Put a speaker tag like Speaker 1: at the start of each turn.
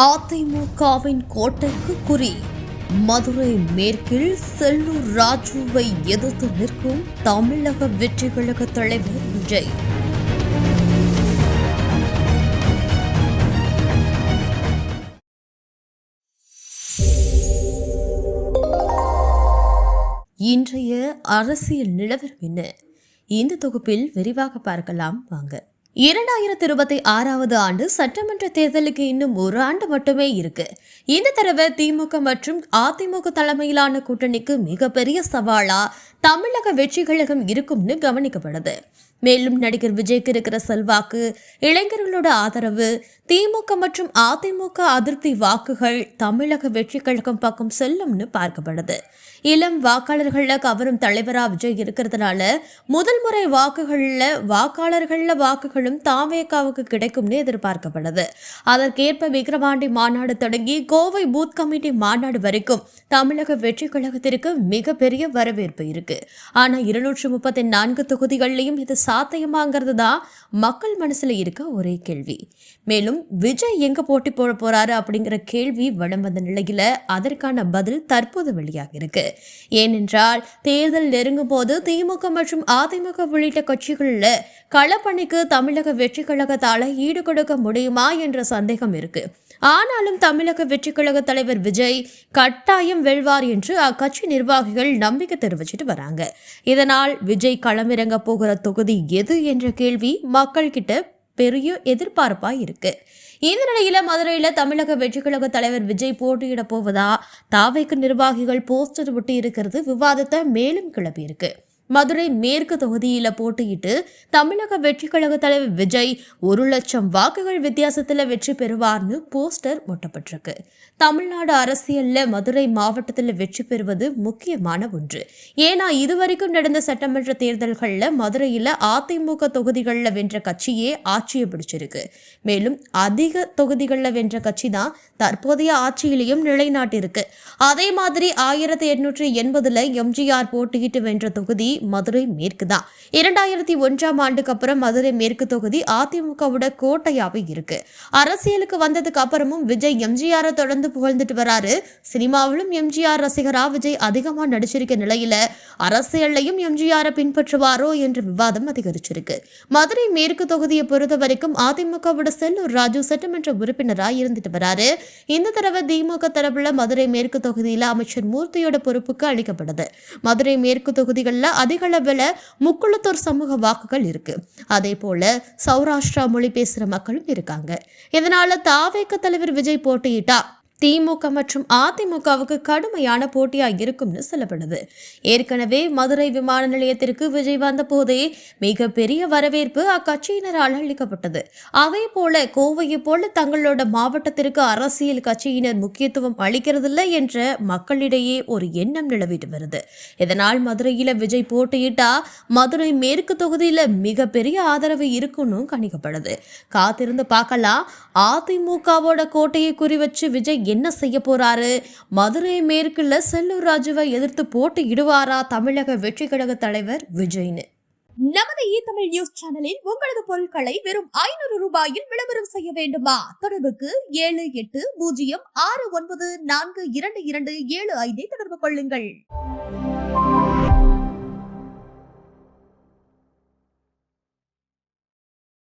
Speaker 1: அதிமுகவின் கோட்டைக்கு குறி. மதுரை மேற்கில் செல்லூர் ராஜுவை எதிர்த்து நிற்கும் தமிழக வெற்றி கழக தலைவர் விஜய். இன்றைய அரசியல் நிலவரம் என்ன? இந்த தொகுப்பில் விரிவாக பார்க்கலாம். வாங்க. இரண்டாயிரத்தி இருபத்தி ஆறாவது ஆண்டு சட்டமன்ற தேர்தலுக்கு இன்னும் ஒரு ஆண்டு மட்டுமே இருக்கு. இந்த தடவை திமுக மற்றும் அதிமுக தலைமையிலான கூட்டணிக்கு மிகப்பெரிய சவாலா தமிழக வெற்றி கழகம் இருக்கும்னு கவனிக்கப்படுது. மேலும் நடிகர் விஜய்க்கு இருக்கிற செல்வாக்கு இளைஞர்களோட ஆதரவு திமுக மற்றும் அதிமுக அதிருப்தி வாக்குகள் தமிழக வெற்றி கழகம் பக்கம் செல்லும்னு பார்க்கப்படுது. இளம் வாக்காளர்கள கவரும் தலைவரா விஜய் இருக்கிறதுனால முதல் முறை வாக்குகள்ல வாக்காளர்கள வாக்குகளும் தாவேக்காவுக்கு கிடைக்கும்னு எதிர்பார்க்கப்படுது. அதற்கேற்ப விக்கிரவாண்டி மாநாடு தொடங்கி கோவை பூத் கமிட்டி மாநாடு வரைக்கும் தமிழக வெற்றி கழகத்திற்கு மிகப்பெரிய வரவேற்பு இருக்கு. ஆனா இருநூற்று முப்பத்தி நான்கு தொகுதிகள்லையும் இது சாத்தியமாங்கிறது தான் மக்கள் மனசில் இருக்க ஒரே கேள்வி. மேலும் விஜய் எங்கே போட்டி போட போகிறாரு அப்படிங்கிற கேள்வி வடம் வந்த நிலையில் அதற்கான பதில் தற்போது வெளியாக இருக்கு. ஏனென்றால் தேர்தல் நெருங்கும் போது திமுக மற்றும் அதிமுக உள்ளிட்ட கட்சிகளில் களப்பணிக்கு தமிழக வெற்றி கழகத்தால் ஈடுகொடுக்க முடியுமா என்ற சந்தேகம் இருக்கு. ஆனாலும் தமிழக வெற்றி கழக தலைவர் விஜய் கட்டாயம் வெல்வார் என்று அக்கட்சி நிர்வாகிகள் நம்பிக்கை தெரிவிச்சிட்டு வராங்க. இதனால் விஜய் களமிறங்க போகிற தொகுதி எது என்ற கேள்வி மக்கள்கிட்ட பெரிய எதிர்பார்ப்பா இருக்கு. இந்த நிலையில மதுரையில தமிழக வெற்றி கழக தலைவர் விஜய் போட்டியிட போவதா? தாவைக்கு நிர்வாகிகள் போஸ்டர் விட்டு இருக்கிறது விவாதத்தை மேலும் கிளப்பியிருக்கு. மதுரை மேற்கு தொகுதியில போட்டியிட்டு தமிழக வெற்றி கழக தலைவர் விஜய் ஒரு லட்சம் வாக்குகள் வித்தியாசத்துல வெற்றி பெறுவார்னு போஸ்டர் ஒட்டப்பட்டிருக்கு. தமிழ்நாடு அரசியல்ல மதுரை மாவட்டத்தில் வெற்றி பெறுவது முக்கியமான ஒன்று. ஏன்னா இதுவரைக்கும் நடந்த சட்டமன்ற தேர்தல்கள்ல மதுரையில அதிமுக தொகுதிகளில் வென்ற கட்சியே ஆட்சியை பிடிச்சிருக்கு. மேலும் அதிக தொகுதிகளில் வென்ற கட்சி தான் தற்போதைய ஆட்சியிலையும் நிலைநாட்டிருக்கு அதே மாதிரி ஆயிரத்தி எட்நூற்றி எண்பதுல எம்ஜிஆர் போட்டியிட்டு வென்ற தொகுதி மதுரை மேற்கு தான். இரண்டாயிரத்தி ஒன்றாம் ஆண்டுக்கு அப்புறம் மதுரை மேற்கு தொகுதி அதிமுகவோட கோட்டையாவே இருக்கு. அரசியலுக்கு வந்ததுக்கு அப்புறமும் விஜய் எம்ஜிஆரை தொடர்ந்து புகழ்ந்துட்டு வராரு. சினிமாவிலும் எம்ஜிஆர் ரசிகரா விஜய் அதிகமா நடிச்சிருக்க நிலையில அரசியல்லையும் எம்ஜிஆரை பின்பற்றுவாரோ என்ற விவாதம் அதிகரிச்சிருக்கு. மதுரை மேற்கு தொகுதியை பொறுத்த வரைக்கும் அதிமுகவோட செல்லூர் ராஜு சட்டமன்ற உறுப்பினராக இருந்துட்டு வராரு. இந்த தடவை திமுக தரப்புல மதுரை மேற்கு தொகுதியில அமைச்சர் மூர்த்தியோட பொறுப்புக்கு அளிக்கப்படுது மதுரை மேற்கு தொகுதிகளில் அதிக அளவில் முக்குளத்தூர் சமூக வாக்குகள் இருக்கு. அதே போல சௌராஷ்டிரா மொழி பேசுகிற மக்களும் இருக்காங்க. இதனால தாவேக்க தலைவர் விஜய் போட்டியிட்டா திமுக மற்றும் அதிமுகவுக்கு கடுமையான போட்டியா இருக்கும்னு சொல்லப்படுது. ஏற்கனவே மதுரை விமான நிலையத்திற்கு விஜய் வந்த போதே மிகப்பெரிய வரவேற்பு அக்கட்சியினரால் அளிக்கப்பட்டது. அதே போல கோவையை போல தங்களோட மாவட்டத்திற்கு அரசியல் கட்சியினர் முக்கியத்துவம் அளிக்கிறதில்லை என்ற மக்களிடையே ஒரு எண்ணம் நிலவிட்டு வருது. இதனால் மதுரையில விஜய் போட்டியிட்டா மதுரை மேற்கு தொகுதியில மிகப்பெரிய ஆதரவு இருக்கும்னு கணிக்கப்படுது. காத்திருந்து பார்க்கலாம். அதிமுகவோட கோட்டையை குறி வச்சு விஜய் என்ன செய்ய போறாரு? மதுரை மேற்குல செல்லூர் ராஜுவை எதிர்த்து போட்டியிடுவாரா தமிழக வெற்றி கழக தலைவர் விஜய்னு? நமது இ தமிழ் நியூஸ் சேனலில் உங்களது பொருட்களை வெறும் ஐநூறு ரூபாயில் விளம்பரம் செய்ய வேண்டுமா? தொடர்புக்கு ஏழு எட்டு பூஜ்ஜியம் ஆறு ஒன்பது நான்கு இரண்டு இரண்டு ஏழு ஐந்தை தொடர்பு கொள்ளுங்கள்.